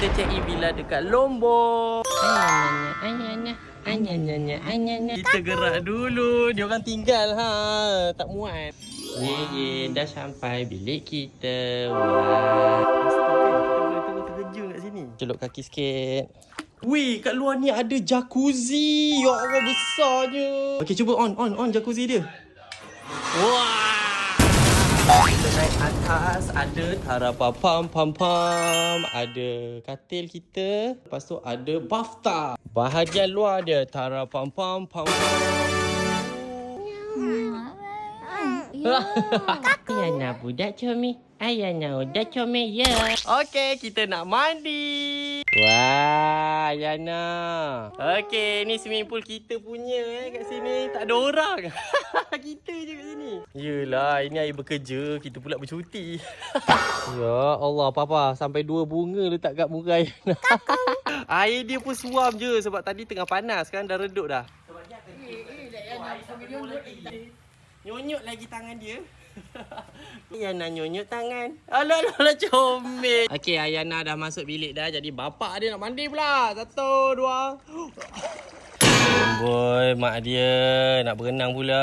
kita check in villa dekat Lombok. Anyanya, anyanya, anyanya, anyanya. Kita gerak dulu. Dia orang tinggal ha. Tak muat. Ye ye, dah sampai bilik kita. Wah. Kat sini. Celuk kaki sikit. Weh, kat luar ni ada jacuzzi. Ya Allah, besarnya. Okey, cuba on, on, on jacuzzi dia. Wah. Naik atas ada tarapa pam pam pam. Ada katil kita lepas tu ada bathtub bahagian luar dia tarapa pam pam pam Ayana budak comel. Ayana udah comel ya. Okey kita nak mandi. Wah Ayana Okey ni swimming pool kita punya eh kat sini. Tak ada orang Kita je kat sini Yelah ini air bekerja Kita pula bercuti Ya Allah Papa Sampai dua bunga letak kat muka Ayana Air dia pun suam je Sebab tadi tengah panas Sekarang dah redup dah Sebab dia akan Nyonyot lagi tangan dia. Ayana nyonyot tangan. Alah, alah, alah, comel. Okey, Ayana dah masuk bilik dah. Jadi bapak dia nak mandi pula. Satu, dua. Boy, mak dia nak berenang pula.